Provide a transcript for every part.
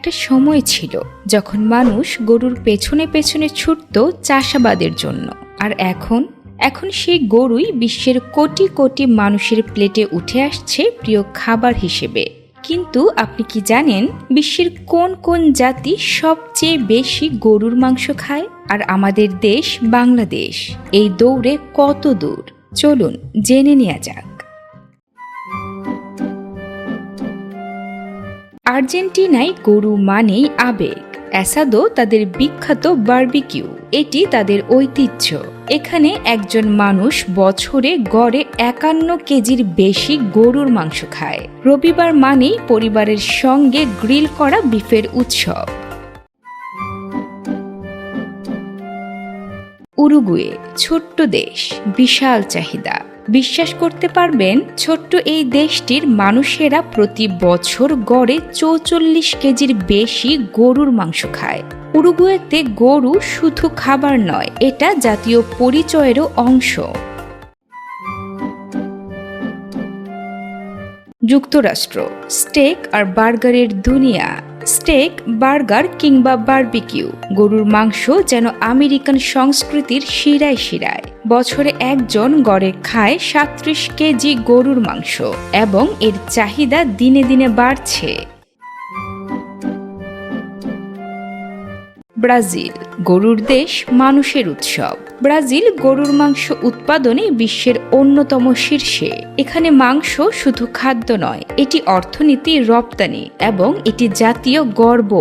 একটা সময় ছিল যখন মানুষ গরুর পেছনে পেছনে ছুটত চাষাবাদের জন্য। আর এখন? এখন সেই গরুই বিশ্বের কোটি কোটি মানুষের প্লেটে উঠে আসছে প্রিয় খাবার হিসেবে। কিন্তু আপনি কি জানেন বিশ্বের কোন কোন জাতি সবচেয়ে বেশি গরুর মাংস খায়? আর আমাদের দেশ বাংলাদেশ, এই দৌড়ে কত দূর? চলুন জেনে নেওয়া যাক। আর্জেন্টিনায় গরু মানেই আবেগ। অ্যাসাদো তাদের বিখ্যাত বার্বিকিউ। এটি তাদের ঐতিহ্য। এখানে একজন মানুষ বছরে গড়ে একান্ন কেজির বেশি গরুর মাংস খায়। রবিবার মানেই পরিবারের সঙ্গে গ্রিল করা বিফের উৎসব। উরুগুয়ে, ছোট্ট দেশ, বিশাল চাহিদা। বিশ্বাস করতে পারবেন ছোট্ট এই দেশটির মানুষেরা প্রতি বছর গড়ে চৌচল্লিশ কেজির বেশি গরুর মাংস খায়। উরুগুয়েতে গরু শুধু খাবার নয়, এটা জাতীয় পরিচয়েরও অংশ। যুক্তরাষ্ট্র, স্টেক আর বার্গারের দুনিয়া। স্টেক, বার্গার কিংবা বার্বিকিউ। গরুর মাংস যেন আমেরিকান সংস্কৃতির শিরায় শিরায়। বছরে একজন গড়ে খায় সাত্রিশ কেজি গরুর মাংস এবং এর চাহিদা দিনে দিনে বাড়ছে। ব্রাজিল, গরুর দেশ মানুষের উৎসব। ব্রাজিল গরুর মাংস উৎপাদনে বিশ্বের অন্যতম শীর্ষে। এখানে মাংস শুধু খাদ্য নয়, এটি অর্থনীতি রপ্তানি এবং এটি জাতীয় গর্ব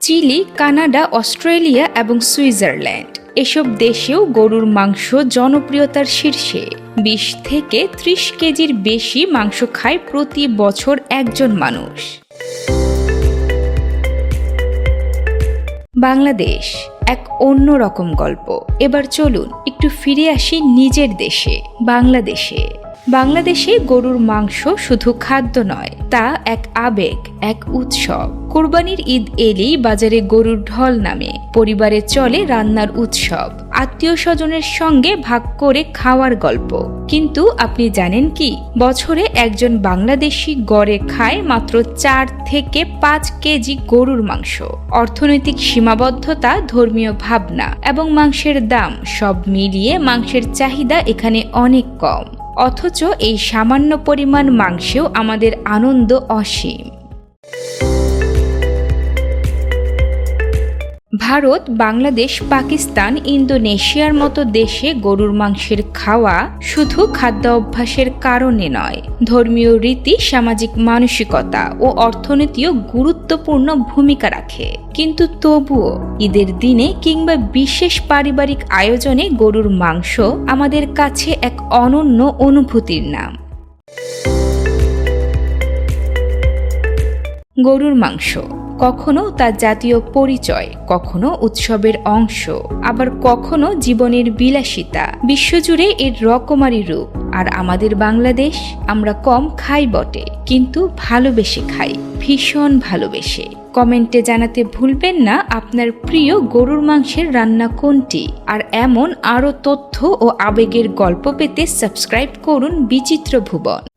চিলি, কানাডা, অস্ট্রেলিয়া এবং সুইজারল্যান্ড। এসব দেশেও গরুর মাংস জনপ্রিয়তার শীর্ষে। বিশ থেকে ত্রিশ কেজির বেশি মাংস খায় প্রতি বছর একজন মানুষ। বাংলাদেশ এক অন্য রকম গল্প। এবার চলুন একটু ফিরে আসি নিজের দেশে বাংলাদেশে। বাংলাদেশে গরুর মাংস শুধু খাদ্য নয়, তা এক আবেগ, এক উৎসব। কোরবানির ঈদ এলেই বাজারে গরুর ঢল নামে, পরিবারে চলে রান্নার উৎসব। আত্মীয় স্বজনের সঙ্গে ভাগ করে খাওয়ার গল্প। কিন্তু আপনি জানেন কি? বছরে একজন বাংলাদেশি গড়ে খায় মাত্র চার থেকে পাঁচ কেজি গরুর মাংস। অর্থনৈতিক সীমাবদ্ধতা, ধর্মীয় ভাবনা এবং মাংসের দাম সব মিলিয়ে মাংসের চাহিদা এখানে অনেক কম। অথচ এই সামান্য পরিমাণ মাংসেও আমাদের আনন্দ অসীম। ভারত, বাংলাদেশ, পাকিস্তান, ইন্দোনেশিয়ার মতো দেশে গরুর মাংসের খাওয়া শুধু খাদ্য অভ্যাসের কারণে নয়। ধর্মীয় রীতি, সামাজিক মানসিকতা ও অর্থনীতিও গুরুত্বপূর্ণ ভূমিকা রাখে। কিন্তু তবুও ঈদের দিনে কিংবা বিশেষ পারিবারিক আয়োজনে গরুর মাংস আমাদের কাছে এক অনন্য অনুভূতির নাম। গরুর মাংস কখনো তার জাতীয় পরিচয়, কখনো উৎসবের অংশ, আবার কখনো জীবনের বিলাসিতা। বিশ্বজুড়ে এর রকমারি রূপ। আর আমাদের বাংলাদেশ আমরা কম খাই বটে, কিন্তু ভালোবেসে খাই, ভীষণ ভালোবেসে। কমেন্টে জানাতে ভুলবেন না আপনার প্রিয় গরুর মাংসের রান্না কোনটি, আর এমন আরও তথ্য ও আবেগের গল্প পেতে সাবস্ক্রাইব করুন বিচিত্র ভুবন।